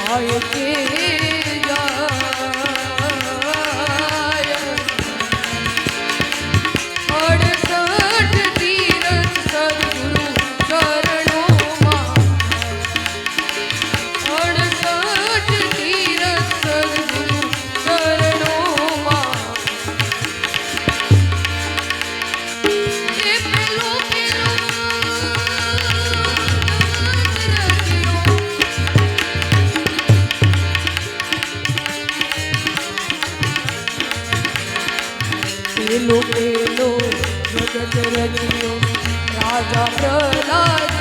સતના પેલો પેલો જગત રચ્યો રાજા પ્રહલાદ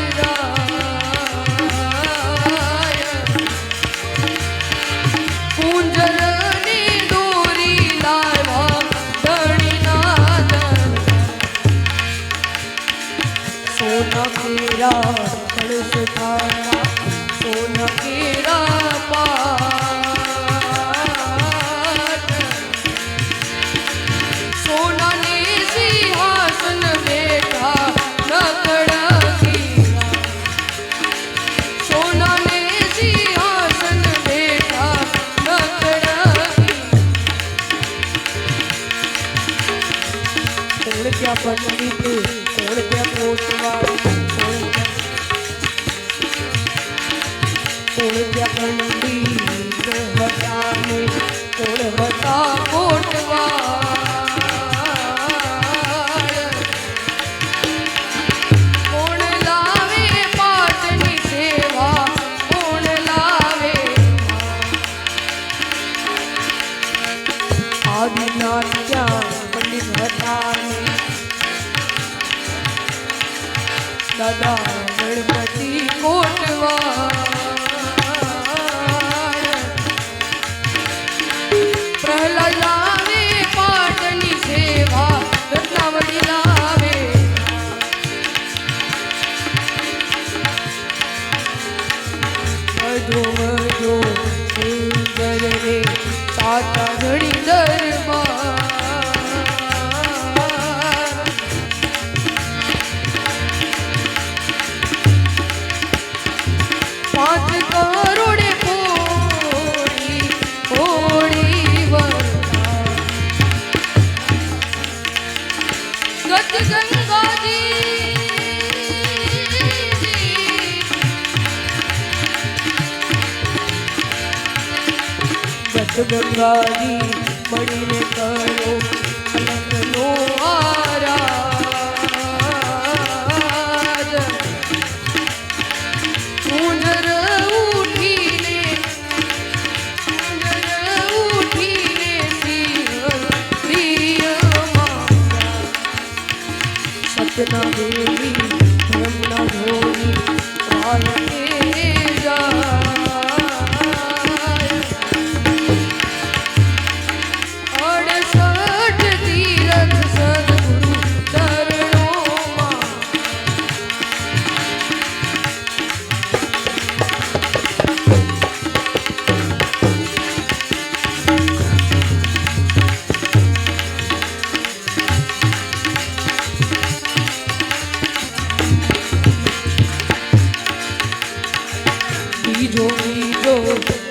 કુંજરની દોરી લાવ્યા ધણીના ધન સોના કેરા કળશ થાળા સોના क्या बजनी थी? छोड़ क्या पोतवा छोड़ क्या बजनी छोड़ बता पोतवा কাজী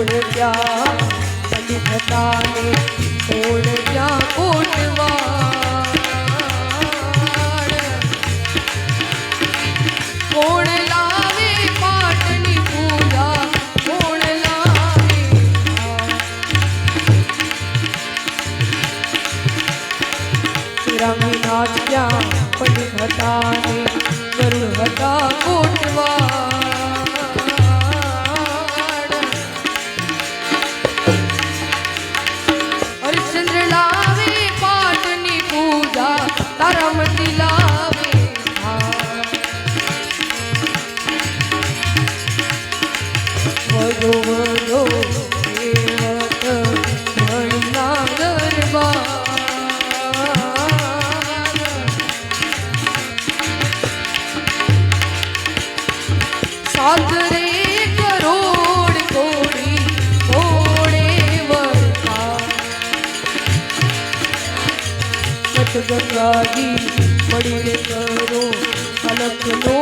कोण त्या पंडिताने पूजा कोण लावे श्रीरामीनाथ्या पंडिताने गरुडता de.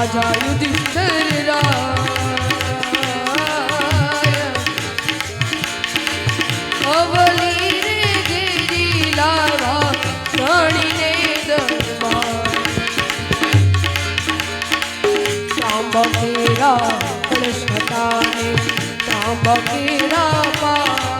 રાજા યુધિષ્ઠિર અવલી રે ગીરી લાવા ધણીને સાંભળેરા કૃષ્ણતાને સાંભળેરા પા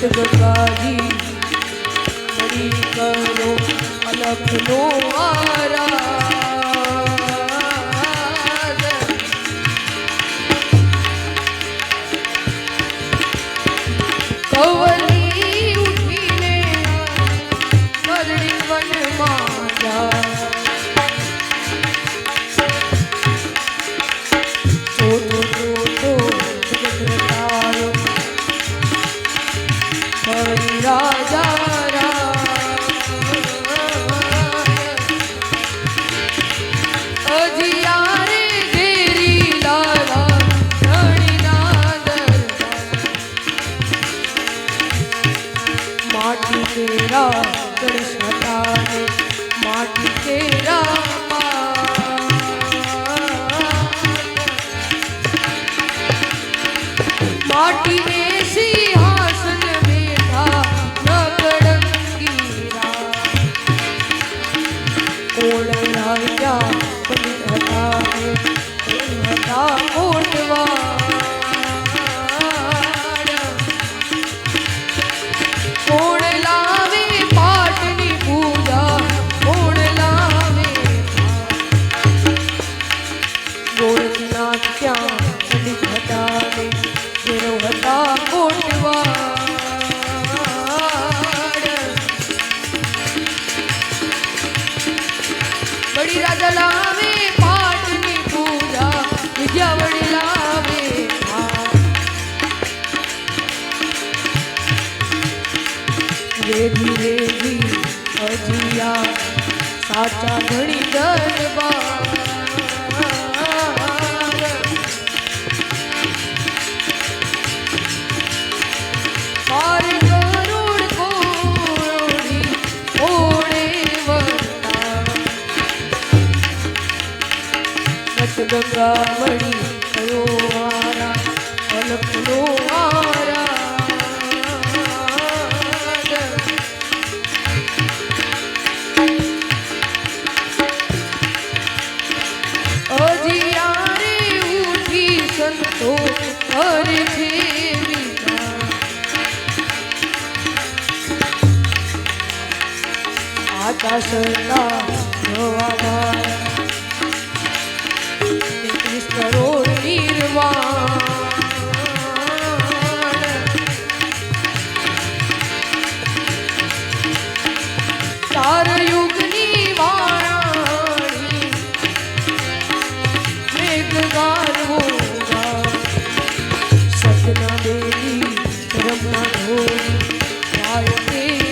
જગતાજી કરી કરો અલખ નો મારા. তেরা মাটি তেরা અજિયા સાચા ઘણી દરબાર નટ ગંગા મણી કયો વારા અલખનો ভুলি